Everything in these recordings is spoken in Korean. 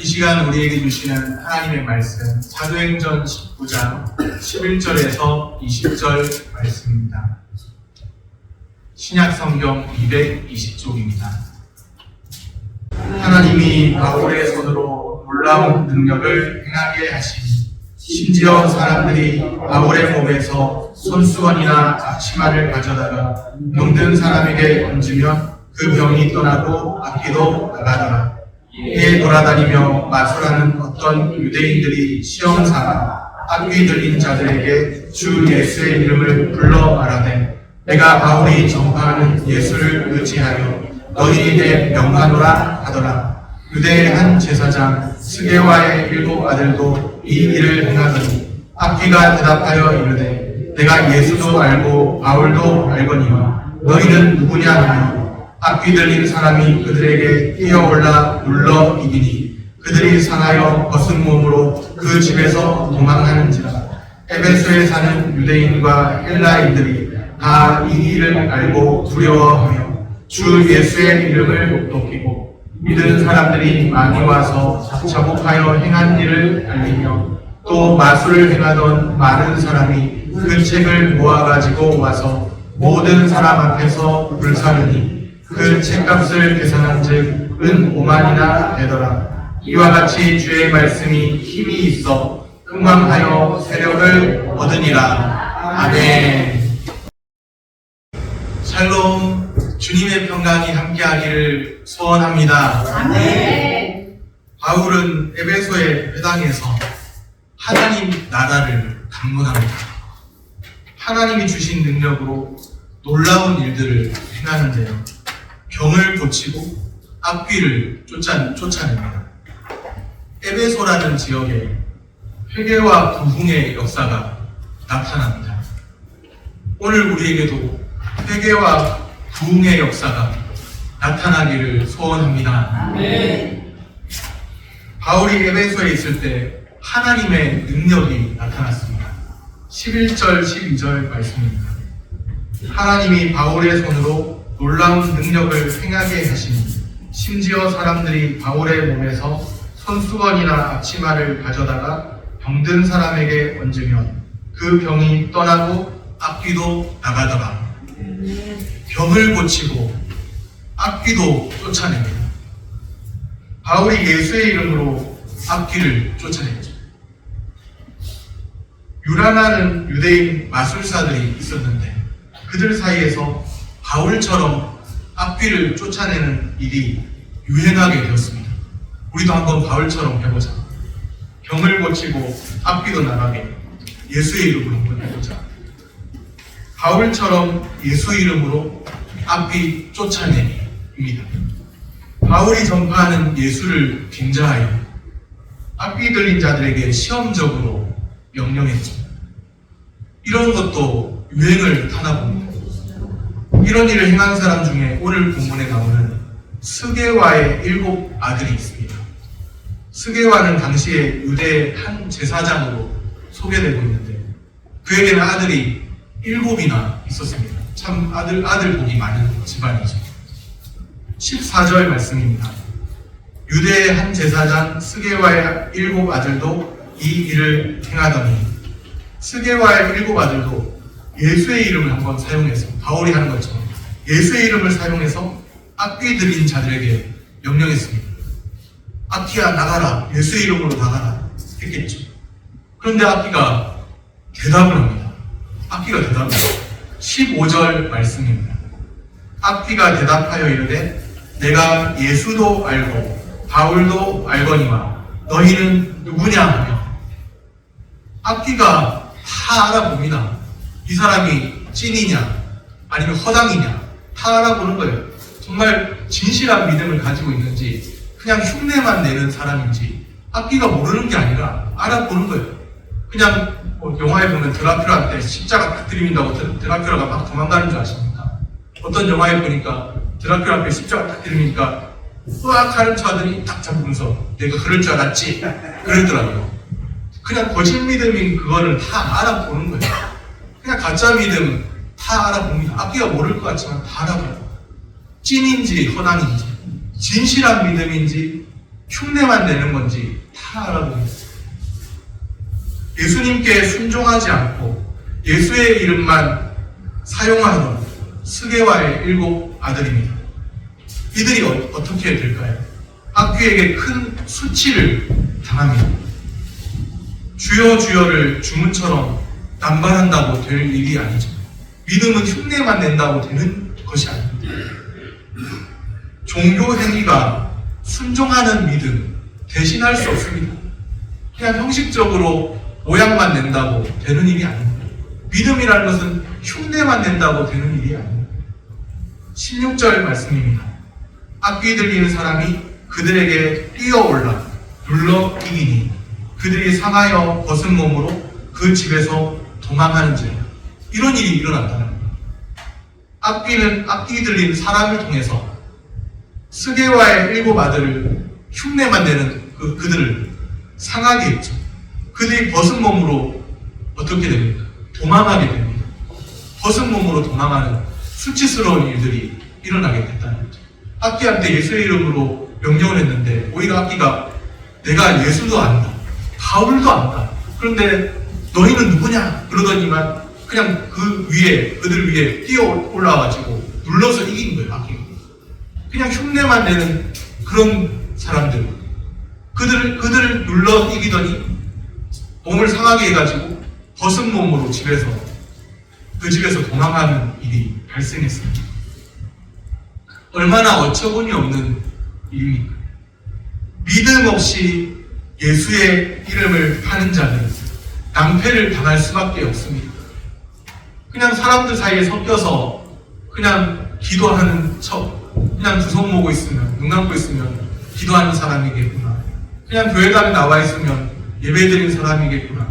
이 시간 우리에게 주시는 하나님의 말씀 사도행전 19장 11절에서 20절 말씀입니다. 신약 성경 220쪽입니다. 하나님이 바울의 손으로 놀라운 능력을 행하게 하시니 심지어 사람들이 바울의 몸에서 손수건이나 앞치마를 가져다가 병든 사람에게 얹으면 그 병이 떠나고 악기도 나가더라. 이에 돌아다니며 마술하는 어떤 유대인들이 시험 삼아 악귀 들린 자들에게 주 예수의 이름을 불러 말하되 내가 바울이 전파하는 예수를 의지하여 너희에게 명하노라 하더라. 유대의 한 제사장 스게와의 일곱 아들도 이 일을 행하더니 악귀가 대답하여 이르되 내가 예수도 알고 바울도 알거니와 너희는 누구냐 하며 악귀 들린 사람이 그들에게 뛰어올라 눌러 이기니 그들이 상하여 벗은 몸으로 그 집에서 도망하는지라. 에베소에 사는 유대인과 헬라인들이 다 이 일을 알고 두려워하며 주 예수의 이름을 높이고 믿은 사람들이 많이 와서 자복하여 행한 일을 알리며 또 마술을 행하던 많은 사람이 그 책을 모아가지고 와서 모든 사람 앞에서 불사르니 그 책값을 계산한 즉은 5만이나 되더라. 이와 같이 주의 말씀이 힘이 있어 흥망하여 세력을 얻으니라. 아멘. 샬롬 주님의 평강이 함께하기를 소원합니다. 아멘. 바울은 에베소의 회당에서 하나님 나라를 강론합니다. 하나님이 주신 능력으로 놀라운 일들을 행하는데요. 병을 고치고 악귀를 쫓아, 쫓아냅니다. 에베소라는 지역에 회개와 부흥의 역사가 나타납니다. 오늘 우리에게도 회개와 부흥의 역사가 나타나기를 소원합니다. 바울이 에베소에 있을 때 하나님의 능력이 나타났습니다. 11절, 12절 말씀입니다. 하나님이 바울의 손으로 놀라운 능력을 행하게 하시니 심지어 사람들이 바울의 몸에서 손수건이나 앞치마를 가져다가 병든 사람에게 얹으면 그 병이 떠나고 악귀도 나가더라. 병을 고치고 악귀도 쫓아냅니다. 바울이 예수의 이름으로 악귀를 쫓아냈죠. 유란하는 유대인 마술사들이 있었는데 그들 사이에서 바울처럼 악귀를 쫓아내는 일이 유행하게 되었습니다. 우리도 한번 바울처럼 해보자. 병을 고치고 악귀도 나가게 예수의 이름으로 한번 해보자. 바울처럼 예수 이름으로 악귀 쫓아내기입니다. 바울이 전파하는 예수를 빙자하여 악귀 들린 자들에게 시험적으로 명령했죠. 이런 것도 유행을 타나 봅니다. 이런 일을 행한 사람 중에 오늘 본문에 나오는 스게와의 일곱 아들이 있습니다. 스게와는 당시에 유대의 한 제사장으로 소개되고 있는데 그에게는 아들이 일곱이나 있었습니다. 참 아들 아들 복이 많은 집안이죠. 14절 말씀입니다. 유대의 한 제사장 스게와의 일곱 아들도 이 일을 행하더니 스게와의 일곱 아들도 예수의 이름을 한번 사용해서 바울이 하는 것처럼 예수의 이름을 사용해서 악귀 들린 자들에게 명령했습니다. 악귀야 나가라 예수의 이름으로 나가라 했겠죠. 그런데 악귀가 대답을 합니다. 악귀가 대답을 합니다. 15절 말씀입니다. 악귀가 대답하여 이르되 내가 예수도 알고 바울도 알거니와 너희는 누구냐 하며 악귀가 다 알아봅니다. 이 사람이 찐이냐 아니면 허당이냐 다 알아보는 거예요. 정말 진실한 믿음을 가지고 있는지 그냥 흉내만 내는 사람인지 악귀가 모르는 게 아니라 알아보는 거예요. 그냥 뭐 영화에 보면 드라큘라한테 십자가 드- 드라큘라가 막 도망가는 줄 아십니까? 어떤 영화에 보니까 드라큘라 앞에 십자가 딱 들이미니까 으악 하는 자들이 딱 잡으면서 내가 그럴 줄 알았지 그러더라고요. 그냥 거짓 믿음인 그거를 다 알아보는 거예요. 그냥 가짜 믿음 다 알아봅니다. 악기가 모를 것 같지만 다 알아봐요. 찐인지 허당인지 진실한 믿음인지 흉내만 내는 건지 다 알아보겠어요. 예수님께 순종하지 않고 예수의 이름만 사용하던 스게와의 일곱 아들입니다. 이들이 어, 어떻게 될까요? 악귀에게 큰 수치를 당합니다. 주여 주여를 주문처럼 남발한다고 될 일이 아니죠. 믿음은 흉내만 낸다고 되는 것이 아닙니다. 종교 행위가 순종하는 믿음 대신할 수 없습니다. 그냥 형식적으로 모양만 낸다고 되는 일이 아닙니다. 믿음이라는 것은 흉내만 낸다고 되는 일이 아닙니다. 16절 말씀입니다. 악귀 들리는 사람이 그들에게 뛰어올라 눌러 이기니 그들이 상하여 벗은 몸으로 그 집에서 도망하는지라 이런 일이 일어났다는 거예요. 악귀는 악귀 들린 사람을 통해서 스게와의 일곱 아들을 흉내만 내는 그, 그들을 상하게 했죠. 그들이 벗은 몸으로 어떻게 됩니까? 도망하게 됩니다. 벗은 몸으로 도망하는 수치스러운 일들이 일어나게 됐다는 거죠. 악기한테 예수의 이름으로 명령을 했는데 오히려 악기가 내가 예수도 안다. 바울도 안다. 그런데 너희는 누구냐? 그러더니만 그냥 그 위에 그들 위에 뛰어 올라와가지고 눌러서 이긴 거예요. 악기가. 그냥 흉내만 내는 그런 사람들. 그들을 그들을 눌러 이기더니 몸을 상하게 해가지고 벗은 몸으로 집에서 그 집에서 도망하는 일이 발생했습니다. 얼마나 어처구니 없는 일입니까? 믿음 없이 예수의 이름을 파는 자는 낭패를 당할 수밖에 없습니다. 그냥 사람들 사이에 섞여서 그냥 기도하는 척, 그냥 두 손 모고 있으면, 눈 감고 있으면 기도하는 사람이겠구나. 그냥 교회당에 나와 있으면 예배 드리는 사람이겠구나.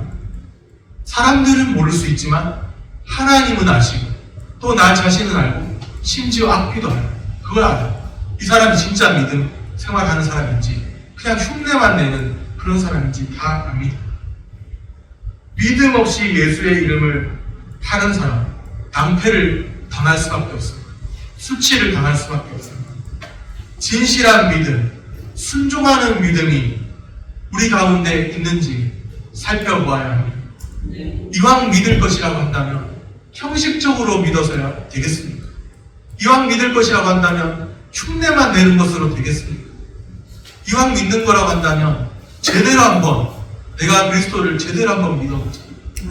사람들은 모를 수 있지만 하나님은 아시고 또 나 자신은 알고 심지어 악귀도 알고 그걸 알아요. 이 사람이 진짜 믿음 생활하는 사람인지 그냥 흉내만 내는 그런 사람인지 다 압니다. 믿음 없이 예수의 이름을 파는 사람 낭패를 당할 수밖에 없습니다. 수치를 당할 수밖에 없습니다. 진실한 믿음, 순종하는 믿음이 우리 가운데 있는지 살펴보아야 합니다. 이왕 믿을 것이라고 한다면 형식적으로 믿어서야 되겠습니까? 이왕 믿을 것이라고 한다면 흉내만 내는 것으로 되겠습니까? 이왕 믿는 거라고 한다면 제대로 한번 내가 그리스도를 제대로 한번 믿어보자.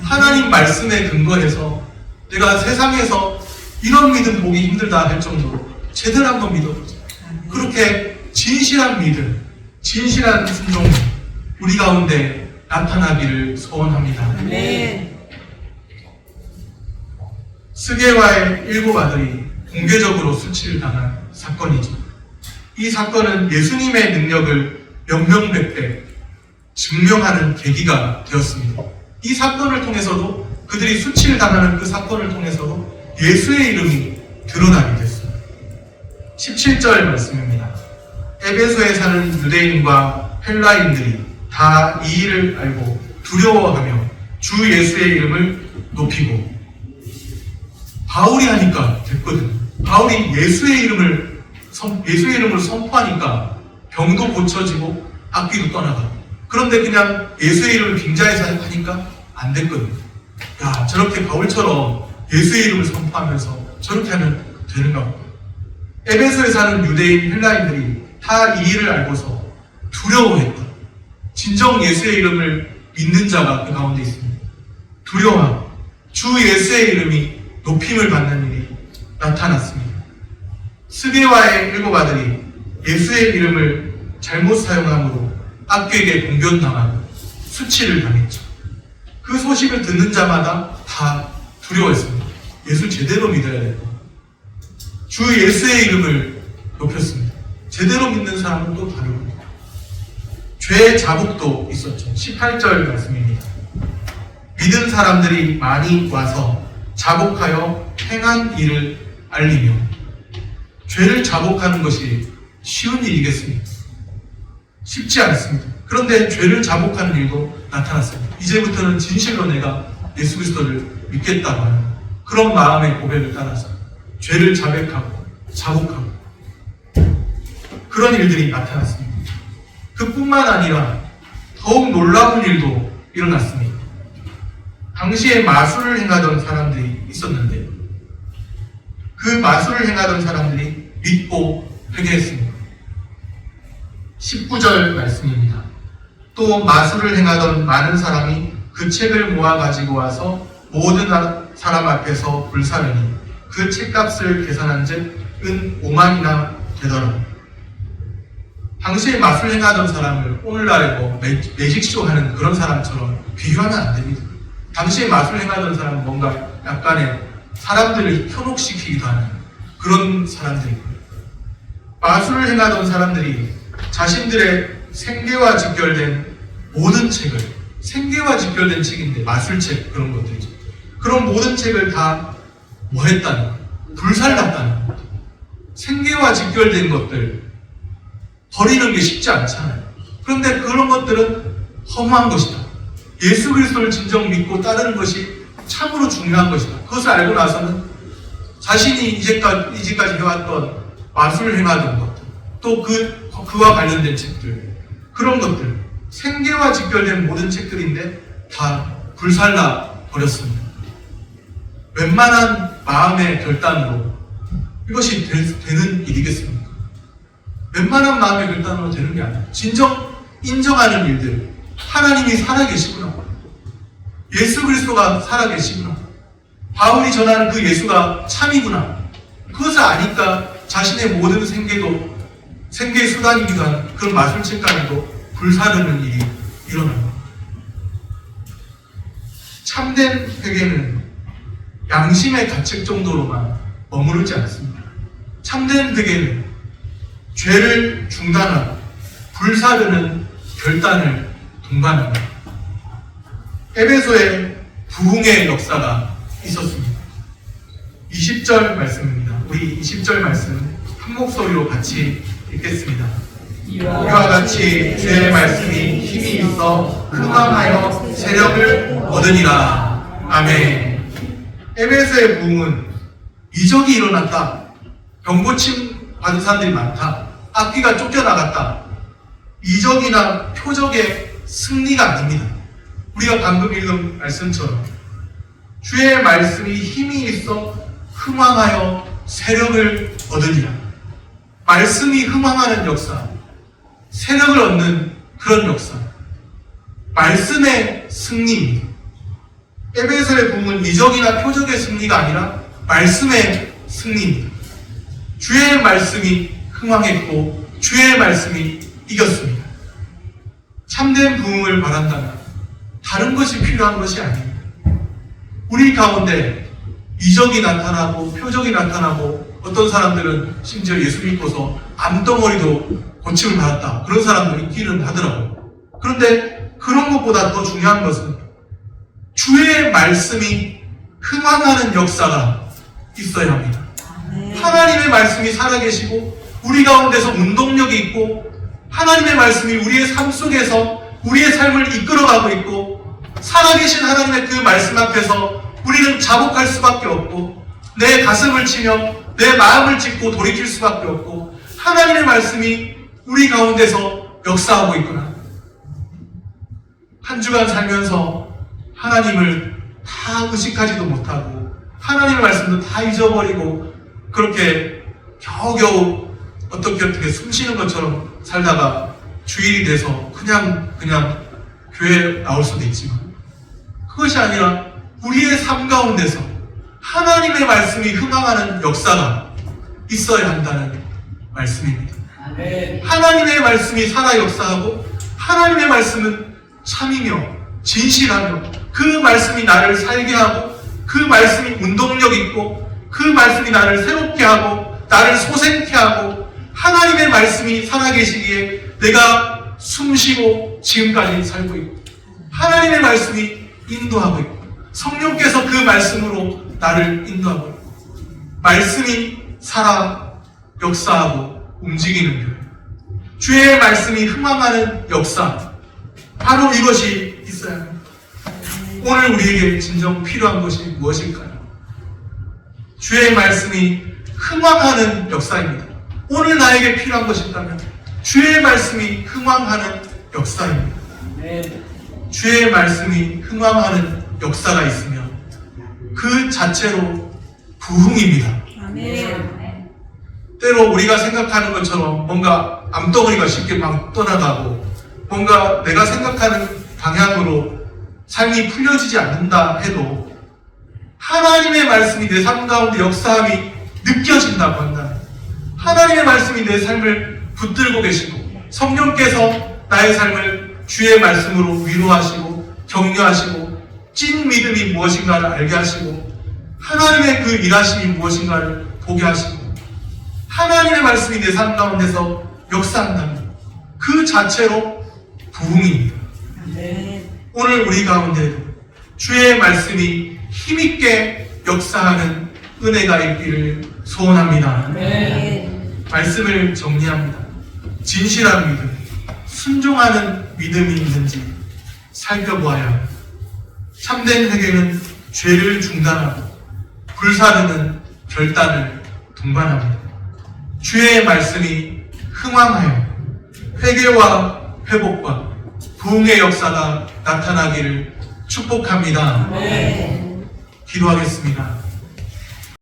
하나님 말씀에 근거해서 내가 세상에서 이런 믿음 보기 힘들다 할 정도로 제대로 한번 믿어보자. 그렇게 진실한 믿음, 진실한 순종 우리 가운데 나타나기를 소원합니다. 네. 스게와의 일곱 아들이 공개적으로 수치를 당한 사건이죠. 이 사건은 예수님의 능력을 명명백백 증명하는 계기가 되었습니다. 이 사건을 통해서도 그들이 수치를 당하는 그 사건을 통해서도 예수의 이름이 드러나게 됐습니다. 17절 말씀입니다. 에베소에 사는 유대인과 헬라인들이 다 이 일을 알고 두려워하며 주 예수의 이름을 높이고 바울이 하니까 됐거든. 바울이 예수의 이름을 선- 예수의 이름을 선포하니까 병도 고쳐지고 악귀도 떠나가. 그런데 그냥 예수의 이름을 빙자해서 하니까 안 됐거든. 야 저렇게 바울처럼 예수의 이름을 선포하면서 저렇게 하면 되는가 보다. 에베소에 사는 유대인 헬라인들이 다 이 일을 알고서 두려워했다. 진정 예수의 이름을 믿는 자가 그 가운데 있습니다. 두려워함. 주 예수의 이름이 높임을 받는 일이 나타났습니다. 스게와의 일곱 아들이 예수의 이름을 잘못 사용함으로 악귀에게 공변당하고 수치를 당했죠. 그 소식을 듣는 자마다 다 두려워했습니다. 예수 제대로 믿어야 된다. 주 예수의 이름을 높였습니다. 제대로 믿는 사람은 또 다르고 죄 자복도 있었죠. 18절 말씀입니다. 믿은 사람들이 많이 와서 자복하여 행한 일을 알리며 죄를 자복하는 것이 쉬운 일이겠습니까? 쉽지 않습니다. 그런데 죄를 자복하는 일도 나타났습니다. 이제부터는 진실로 내가 예수 그리스도를 믿겠다고 하는 그런 마음의 고백을 따라서 죄를 자백하고 자복하고 그런 일들이 나타났습니다. 그뿐만 아니라 더욱 놀라운 일도 일어났습니다. 당시에 마술을 행하던 사람들이 있었는데 그 마술을 행하던 사람들이 믿고 회개했습니다. 19절 말씀입니다. 또 마술을 행하던 많은 사람이 그 책을 모아 가지고 와서 모든 사람 앞에서 불사르니 그 책값을 계산한 즉 은 5만이나 되더라. 당시에 마술 행하던 사람을 오늘날에 뭐 매- 매직쇼 하는 그런 사람처럼 비교하면 안 됩니다. 당시에 마술 행하던 사람은 뭔가 약간의 사람들을 현혹시키기도 하는 그런 사람들이고요. 마술을 행하던 사람들이 자신들의 생계와 직결된 모든 책을 생계와 직결된 책인데 마술책 그런 것들이죠. 그런 모든 책을 다 뭐 했다는 불살랐다는. 생계와 직결된 것들 버리는 게 쉽지 않잖아요. 그런데 그런 것들은 허무한 것이다. 예수 그리스도를 진정 믿고 따르는 것이 참으로 중요한 것이다. 그것을 알고 나서는 자신이 이제까지, 해왔던 마술을 행하던 것들, 또 그, 그와 관련된 책들, 그런 것들, 생계와 직결된 모든 책들인데 다 불살라 버렸습니다. 웬만한 마음의 결단으로 이것이 되, 는 일이겠습니까? 웬만한 마음의 결단으로 되는 게 아니에요. 진정 인정하는 일들, 하나님이 살아계시구나. 예수 그리스도가 살아계시구나. 바울이 전하는 그 예수가 참이구나. 그것을 아니까 자신의 모든 생계도 생계의 수단이기도 한 그런 마술책까지도 불사르는 일이 일어납니다. 참된 회개는 양심의 가책 정도로만 머무르지 않습니다. 참된 회개는 죄를 중단하고 불사르는 결단을 동반합니다. 에베소에 부흥의 역사가 있었습니다. 20절 말씀입니다. 우리 20절 말씀 한 목소리로 같이 읽겠습니다. 이와 같이 주의 말씀이 힘이 있어 흥망하여 세력을 얻으니라. 아멘. 에베소의 부흥은 이적이 일어났다. 병고침 받은 사람들이 많다. 악기가 쫓겨나갔다. 이적이나 표적의 승리가 아닙니다. 우리가 방금 읽은 말씀처럼 주의 말씀이 힘이 있어 흥망하여 세력을 얻으리라. 말씀이 흥망하는 역사, 세력을 얻는 그런 역사, 말씀의 승리입니다. 에베소의 부흥은 이적이나 표적의 승리가 아니라 말씀의 승리입니다. 주의 말씀이 흥왕했고 주의 말씀이 이겼습니다. 참된 부흥을 바란다면 다른 것이 필요한 것이 아닙니다. 우리 가운데 이적이 나타나고 표적이 나타나고 어떤 사람들은 심지어 예수 믿고서 암덩어리도 고침을 받았다. 그런 사람도 있기는 하더라고요. 그런데 그런 것보다 더 중요한 것은 주의 말씀이 흥황하는 역사가 있어야 합니다. 하나님의 말씀이 살아계시고 우리 가운데서 운동력이 있고 하나님의 말씀이 우리의 삶 속에서 우리의 삶을 이끌어가고 있고 살아계신 하나님의 그 말씀 앞에서 우리는 자복할 수밖에 없고 내 가슴을 치며 내 마음을 찢고 돌이킬 수밖에 없고 하나님의 말씀이 우리 가운데서 역사하고 있구나. 한 주간 살면서 하나님을 다 의식하지도 못하고 하나님의 말씀도 다 잊어버리고 그렇게 겨우겨우 어떻게 어떻게 숨 쉬는 것처럼 살다가 주일이 돼서 그냥 그냥 교회 나올 수도 있지만 그것이 아니라 우리의 삶 가운데서 하나님의 말씀이 흥황하는 역사가 있어야 한다는 말씀입니다. 하나님의 말씀이 살아 역사하고 하나님의 말씀은 참이며 진실하며 그 말씀이 나를 살게 하고 그 말씀이 운동력 있고 그 말씀이 나를 새롭게 하고 나를 소생케 하고 하나님의 말씀이 살아계시기에 내가 숨쉬고 지금까지 살고 있고 하나님의 말씀이 인도하고 있고 성령께서 그 말씀으로 나를 인도하고 말씀이 살아 역사하고 움직이는 교회 주의 말씀이 흥망하는 역사 바로 이것이 있어야 합니다. 오늘 우리에게 진정 필요한 것이 무엇일까요? 주의 말씀이 흥망하는 역사입니다. 오늘 나에게 필요한 것이 있다면 주의 말씀이 흥왕하는 역사입니다. 주의 말씀이 흥왕하는 역사가 있으면 그 자체로 부흥입니다. 아멘. 때로 우리가 생각하는 것처럼 뭔가 암덩어리가 쉽게 막 떠나가고 뭔가 내가 생각하는 방향으로 삶이 풀려지지 않는다 해도 하나님의 말씀이 내 삶 가운데 역사함이 느껴진다고 한다면 하나님의 말씀이 내 삶을 붙들고 계시고 성령께서 나의 삶을 주의 말씀으로 위로하시고 격려하시고 찐 믿음이 무엇인가를 알게 하시고 하나님의 그 일하심이 무엇인가를 보게 하시고 하나님의 말씀이 내 삶 가운데서 역사한다면 그 자체로 부흥입니다. 아멘. 오늘 우리 가운데 주의 말씀이 힘있게 역사하는 은혜가 있기를 소원합니다. 아멘. 말씀을 정리합니다. 진실한 믿음, 순종하는 믿음이 있는지 살펴보아야 합니다. 참된 회개는 죄를 중단하고 불사르는 결단을 동반합니다. 주의 말씀이 흥왕하여 회개와 회복과 부흥의 역사가 나타나기를 축복합니다. 아멘. 기도하겠습니다.